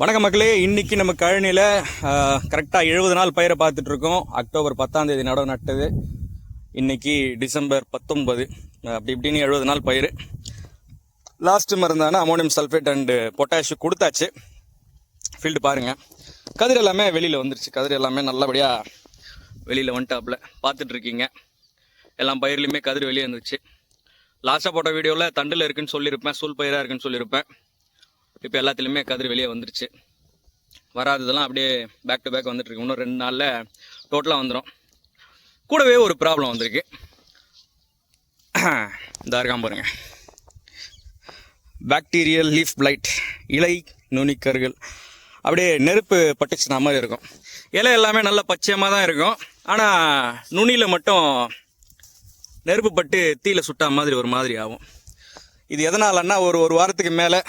வணக்கம் மக்களே. இன்னைக்கு நம்ம கழனியில் கரெக்டாக எழுபது நாள் பயிரை பார்த்துட்ருக்கோம் அக்டோபர் பத்தாம் தேதி நடவு நட்டது. இன்னைக்கு டிசம்பர் பத்தொன்பது. அப்படி இப்படின்னு எழுபது நாள் பயிர் லாஸ்ட்டு மருந்தான அமோனியம் சல்ஃபேட் அண்டு பொட்டாஷ் கொடுத்தாச்சு. ஃபீல்டு பாருங்க. கதிர் எல்லாமே வெளியில் வந்துருச்சு. கதிர் எல்லாமே நல்லபடியாக வெளியில் வந்துட்டாப்புல. பார்த்துட்ருக்கீங்க எல்லாம் பயிர்லையுமே கதிர் வெளியே வந்துச்சு லாஸ்ட்டாக போட்ட வீடியோவில் தண்டில் இருக்குன்னு சொல்லியிருப்பேன். சூல் பயிராக இருக்குன்னு சொல்லியிருப்பேன். இப்போ எல்லாத்துலேயுமே கதிர் வெளியே வந்துருச்சு. வராததெல்லாம் அப்படியே பேக் டு பேக் வந்துட்டு இருக்கு. இன்னும் ரெண்டு நாளில் டோட்டலாக வந்துடும் கூடவே ஒரு ப்ராப்ளம் வந்திருக்கு. இதாக இருக்காம பாருங்க. பாக்டீரியல் லீஃப் பிளைட் இலை நுனிக்கர்கள் அப்படியே நெருப்பு பட்டுச்சுனா மாதிரி இருக்கும். இலை எல்லாமே நல்லா பச்சையமாக தான் இருக்கும். ஆனால் நுனியில் மட்டும் நெருப்பு பட்டு தீயில சுட்டா மாதிரி ஒரு மாதிரி ஆகும். இது எதனாலன்னா ஒரு ஒரு வாரத்துக்கு மேலே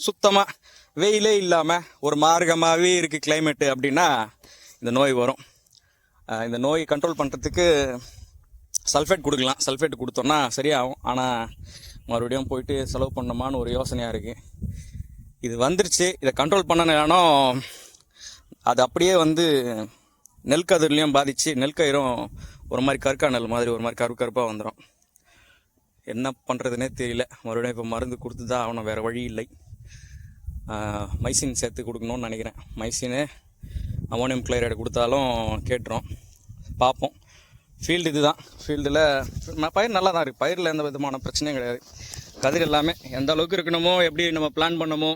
சுத்தமாக வெயிலே இல்லாமல் ஒரு மார்க்கமாகவே இருக்குது கிளைமேட்டு அப்படின்னா இந்த நோய் வரும். இந்த நோய் கண்ட்ரோல் பண்ணுறதுக்கு சல்ஃபேட் கொடுக்கலாம். சல்ஃபேட் கொடுத்தோன்னா சரியாகும். ஆனால் மறுபடியும் போயிட்டு செலவு பண்ணோமான்னு ஒரு யோசனையாக இருக்குது இது வந்துருச்சு. இதை கண்ட்ரோல் பண்ணனாலும் அது அப்படியே வந்து நெல் கதிர்லையும் பாதிச்சு நெல் கயிறும் ஒரு மாதிரி கற்கா நெல் மாதிரி ஒரு மாதிரி கரு கருப்பாக வந்துடும் என்ன பண்ணுறதுனே தெரியல. மறுபடியும் இப்போ மருந்து கொடுத்து தான் ஆகணும். வேறு வழி இல்லை. மைசின் சேர்த்து கொடுக்கணும்னு நினைக்கிறேன். மைசினு அமோனியம் குளோரைடு கொடுத்தாலும் கேட்டுரும். பார்ப்போம். ஃபீல்டு இதுதான். ஃபீல்டில் பயிர் நல்லா தான் இருக்குது பயிரில் எந்த விதமான பிரச்சனையும் கிடையாது. கதிர் எல்லாமே எந்த அளவுக்கு இருக்கணுமோ எப்படி நம்ம பிளான் பண்ணமோ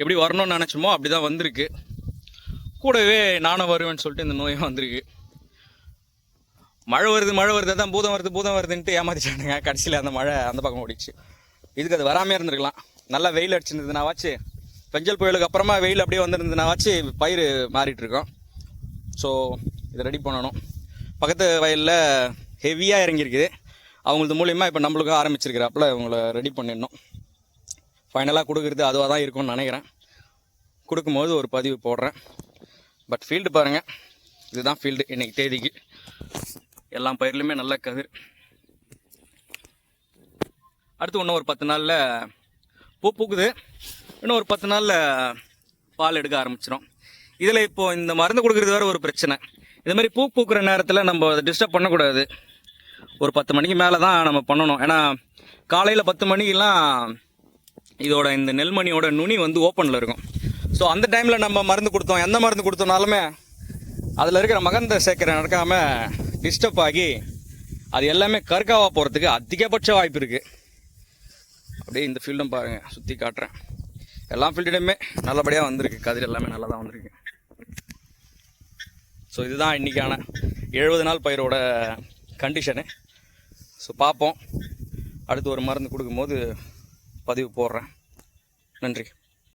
எப்படி வரணும்னு நினச்சோமோ அப்படி தான் வந்திருக்கு. கூடவே நானும் வருவேன்னு சொல்லிட்டு இந்த நோயும் வந்திருக்கு. மழை வருது மழை வருது தான் பூதம் வருது பூதம் வருதுன்ட்டு ஏமாத்திட்டானுங்க. கடைசியில் அந்த மழை அந்த பக்கம் ஓடிச்சு இதுக்கு அது வராமே இருந்திருக்கலாம். நல்லா வெயில் அடிச்சிருந்ததுனாவாச்சு பெஞ்சல் புயலுக்கு அப்புறமா வெயில் அப்படியே வந்திருந்ததுனாவாச்சு பயிர் மாறிட்டு இருக்கோம் ஸோ இதை ரெடி பண்ணணும். பக்கத்து வயலில் ஹெவியாக இறங்கியிருக்குது. அவங்களது மூலியமாக இப்போ நம்மளுக்கும் ஆரம்பிச்சிருக்கிறாப்புல இவங்கள ரெடி பண்ணிடணும். ஃபைனலாக கொடுக்குறது அதுவாக தான் இருக்கும்னு நினைக்கிறேன். கொடுக்கும்போது ஒரு பதிவு போடுறேன். பட் ஃபீல்டு பாருங்கள் இதுதான் ஃபீல்டு இன்றைக்கி தேதிக்கு. எல்லா பயிர்லையுமே நல்ல கதிர். அடுத்து இன்னும் ஒரு பத்து நாளில் பூ பூக்குது இன்னும் ஒரு பத்து நாளில் பால் எடுக்க ஆரம்பிச்சிடும் இதில் இப்போ இந்த மருந்து கொடுக்குறது வேற ஒரு பிரச்சனை. இது மாதிரி பூ பூக்குற நேரத்தில் நம்ம அதை டிஸ்டர்ப் பண்ணக்கூடாது. ஒரு பத்து மணிக்கு மேலே தான் நம்ம பண்ணணும். ஏன்னா காலையில் பத்து மணிக்கெல்லாம் இதோட இந்த நெல்மணியோட நுனி வந்து ஓப்பனில் இருக்கும். ஸோ அந்த டைமில் நம்ம மருந்து கொடுத்தோம். எந்த மருந்து கொடுத்தோம்னாலுமே அதில் இருக்கிற மகந்த சேர்க்கரை நடக்காமல் டிஸ்டர்ப் ஆகி அது எல்லாமே கற்காவாக போகிறதுக்கு அதிகபட்ச வாய்ப்பு இருக்குது அப்படியே இந்த ஃபீல்டும் பாருங்கள் சுற்றி காட்டுறேன். எல்லா ஃபீல்டுலையுமே நல்லபடியாக வந்திருக்கு. கதிர் எல்லாமே நல்லா தான் வந்திருக்கு. ஸோ இதுதான் இன்றைக்கான எழுபது நாள் பயிரோட கண்டிஷனு ஸோ பார்ப்போம். அடுத்து ஒரு மருந்து கொடுக்கும்போது பதிவு போடுறேன். நன்றி.